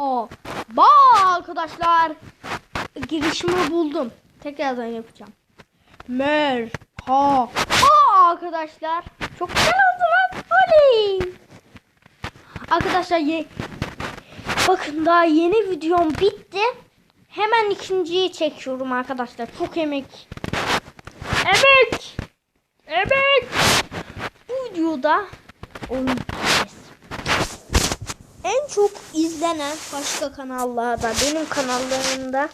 Ba arkadaşlar girişimi buldum. Tekrardan yapacağım. Mer ha ha arkadaşlar. Çok güzel oldu lan. Oley. Arkadaşlar ye bakın daha yeni videom bitti. Hemen ikinciyi çekiyorum arkadaşlar. Çok emek. Evet. Evet. Bu videoda oyun en çok izlenen başka kanallarda benim kanallarımda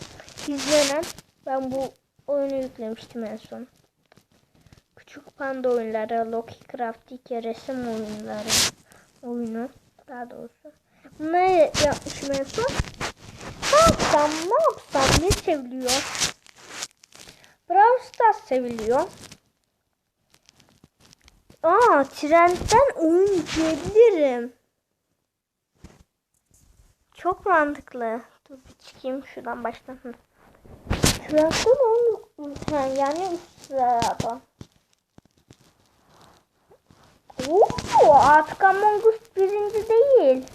izlenen ben bu oyunu yüklemiştim en son. Küçük panda oyunları, Loki Craftic resim oyunları oyunu daha doğrusu. Bunları yapmışım en son. Ne yapsam ne yapsam ne seviliyor? Brawl Stars seviliyor. Aa trendden oyun diyebilirim. Çok mantıklı. Dur bir çıkayım şuradan baştan. Hı. Trendden oyun yani üst sırada. Oo, artık Among Us birinci değil.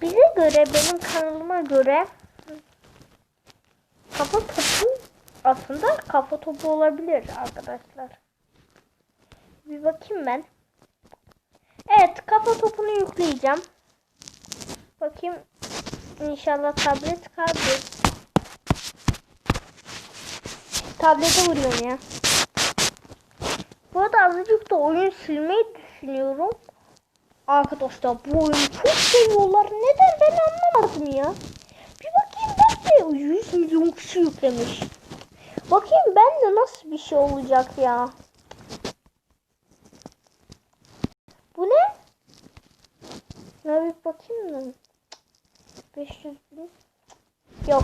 Bize göre benim kanalıma göre kafa topu aslında kafa topu olabilir arkadaşlar. Bir bakayım ben. Evet kafa topunu yükleyeceğim. Bakayım inşallah tablet tablet. Tablete vuruyorum ya. Bu arada azıcık da oyun silmeyi düşünüyorum. Arkadaşlar bu oyunu çok seviyorlar. Neden ben anlamadım ya. Bir bakayım ben de 100 milyon kişi yüklemiş. Bakayım ben de nasıl bir şey olacak ya. Bu ne? Ya bir bakayım da. 500 bin. Yok.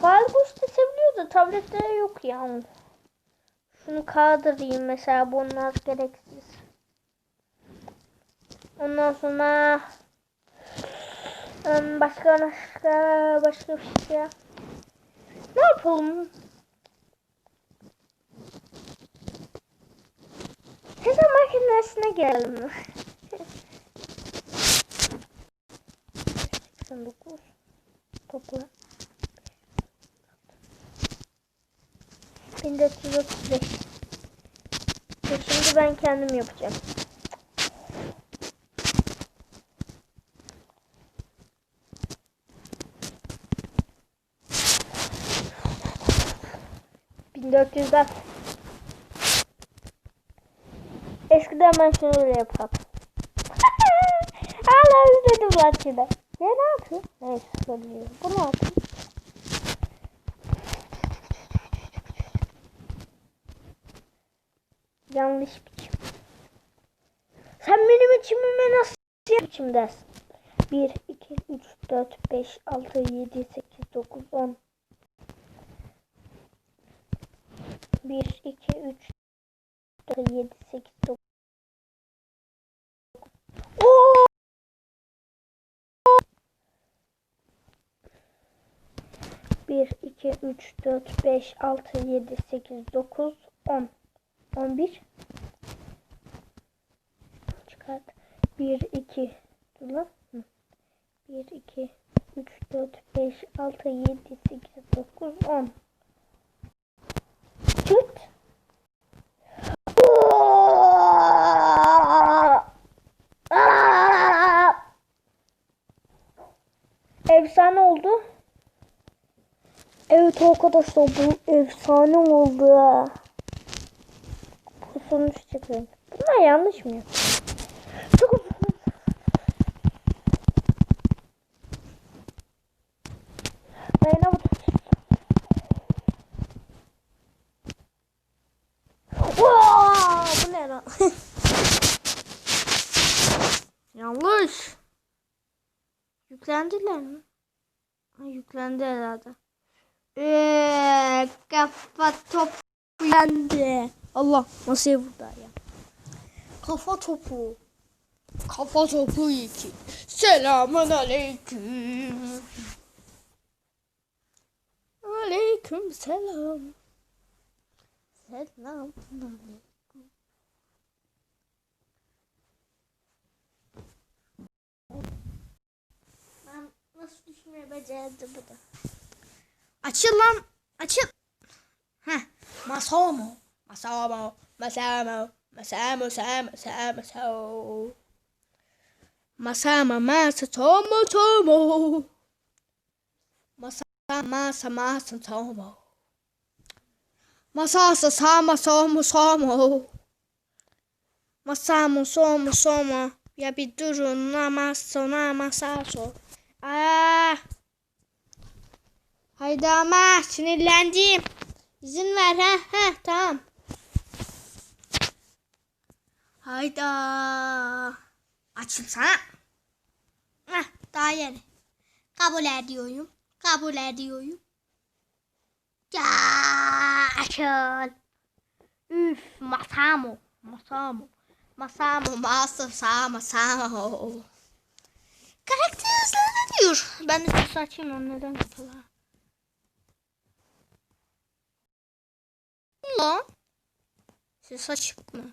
Firebush da seviliyor da tablette yok ya. Şunu kaldırayım mesela bunlar gereksiz. Ondan sonra başka başka başka bir şey. Ne yapalım? Hesap makinesine gelelim. 89 topla 1435 Ve Şimdi ben kendim yapacağım. Dört yüzden. Eskiden ben şunu öyle yapardım. Hala özledim lan şimdi. Ne ne yapıyor? Neyse söyleyeyim. Bu ne yapıyor? Yanlış biçim. Sen benim içimime nasıl biçimdesin? 1, 2, 3, 4, 5, 6, 7, 8, 9, 10. 1, 2, 3, 4, 7, 8, 9. Oo! Bir, iki, üç, dört, beş, altı, yedi, sekiz, dokuz, on. On bir. Çıkart. Bir, iki. Dur lan. Hı. Bir, iki, üç, dört, beş, altı, yedi, sekiz, dokuz, on. Çırt. Efsane oldu. Evet arkadaşlar bu efsane oldu. Bu sonuç çıkıyor. Bunlar yanlış mı? Çok Dayanamadım. Vaa! Bu ne lan? Yanlış. Yüklendiler mi? Yüklendi herhalde. Ee, kafa topu yendi. Allah masaya vurdu ya. Kafa topu. Kafa topu iki. Selamun aleyküm. Aleyküm selam. Selam aleyküm. Ben nasıl düşmeye becerdi bu da. Açıl lan. Açıl. Heh. Masamo. Masamo. Masamo. Masamo. Masamo. Masamo. Masama masa tomo tomo. Masa masa masa tomo. Masasa sama somo somo. Masamo somo somo. Ya bir durun namaso namasaso. Aa. Haydi ama sinirlendim. İzin ver ha. Ha tamam. Hayda. Açılsana. Heh, daha yeni. Kabul ediyorum. Kabul ediyorum. Ya açıl. Üf masamo. Masamo. Masamo. Masamo. Masamo. Karakter hızlanıyor. Ben de ses açayım onu neden kapalı? Lan. Ses açık mı?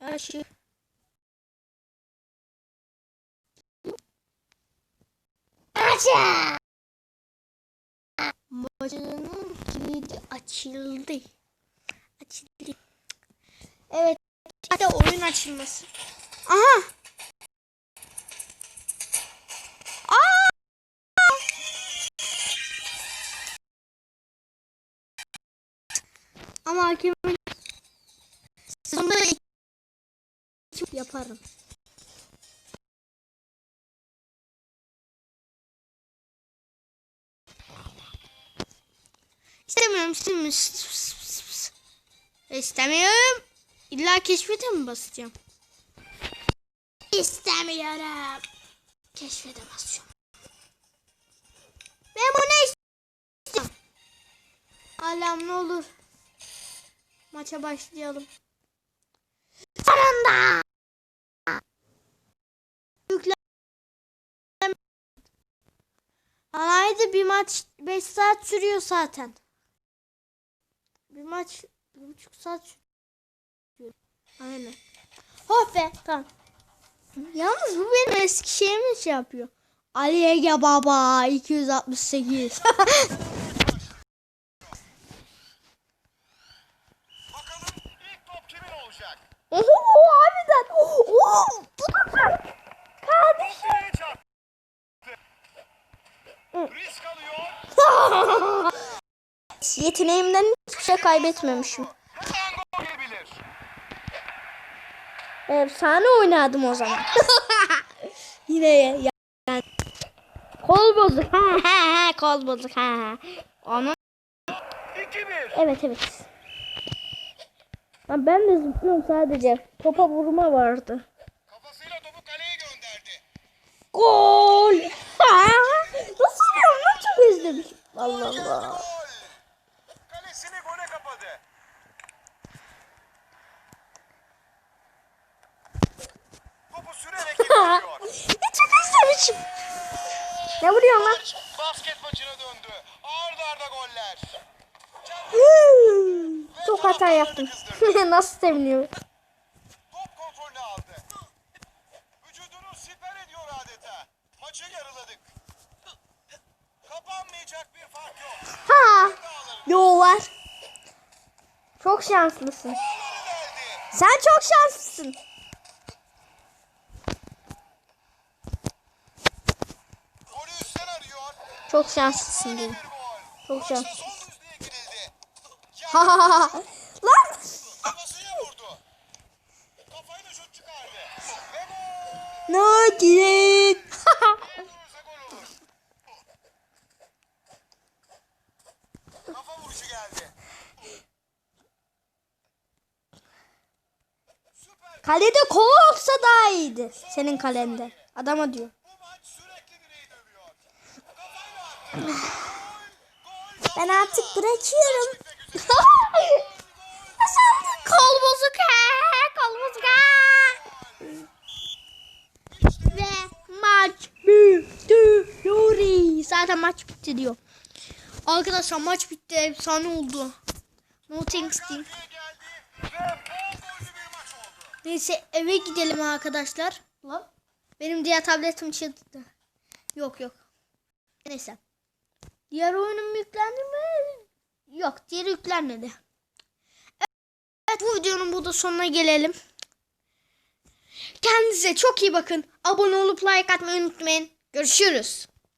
Açık. Açık. Bacının kilidi açıldı. Açıldı. Evet. Hadi oyun açılması. Aha. Yaparım. İstemiyorum, istemiyorum. İstemiyorum. İlla keşfete mi basacağım? İstemiyorum. Keşfete basacağım. Ben bunu istiyorum. Alam ne olur. Maça başlayalım. Sonunda. Haydi bir maç 5 saat sürüyor zaten. Bir maç bir buçuk saat sürüyor. Aynen. Hop be tamam. Yalnız bu benim eski şeyimi şey yapıyor. Ali Ege Baba 268. Bakalım ilk top kimin olacak? Oho harbiden. Oo, bu da güzel. Kardeşim. Direğe çarptı. Risk alıyor. Yeteneğimden hiçbir şey kaybetmemişim. Efsane oynadım o zaman. Yine ya. Yani. Kol bozuk. Ha ha ha kol bozuk. Ha ha. Onu 2-1. Evet evet. Lan ben de zıplıyorum sadece. Topa vurma vardı. Kafasıyla topu kaleye gönderdi. Gol. Ha! Nasıl lan çok özlemişim. Allah Allah. gol. Kalesini gole kapadı. Topu sürerek ilerliyor. ne çok özlemişim. Ne vuruyorsun lan? Basket maçına döndü. Arda arda goller. çok hata yaptım. Nasıl seviniyor? Top kontrolünü aldı. Vücudunu siper ediyor adeta. Maçı yarıladık. Kapanmayacak bir fark yok. Ha. Yo var. Çok şanslısın. Sen çok şanslısın. Golü üstten arıyor. Çok şanslısın Böyle dedim. bir gol. Çok Maçın şanslısın. son düzlüğe girildi. Ha ha ha. Lan. Kafasına vurdu. Kafayla şut çıkardı. Ve gol. Ne direkt. Vurursa gol olur. Kafa vuruşu geldi. Süper. Kalede kol olsa daha iyiydi. Senin kalende. Adama diyor. Bu maç sürekli direği dövüyor. Kafayla attı. Gol. Gol. Ben artık bırakıyorum. Kol bozuk he. Kol bozuk he. Ve maç bitti. Yuri. Zaten maç bitti diyor. Arkadaşlar maç bitti. Efsane oldu. No thanks diyeyim. Kaleye geldi. Ve bol gollü bir maç oldu. Neyse eve gidelim arkadaşlar. Lan. Benim diğer tabletim çıktı. Yok yok. Neyse. Diğer oyunum yüklendi mi? Yok diğeri yüklenmedi. Evet bu videonun burada sonuna gelelim. Kendinize çok iyi bakın. Abone olup like atmayı unutmayın. Görüşürüz.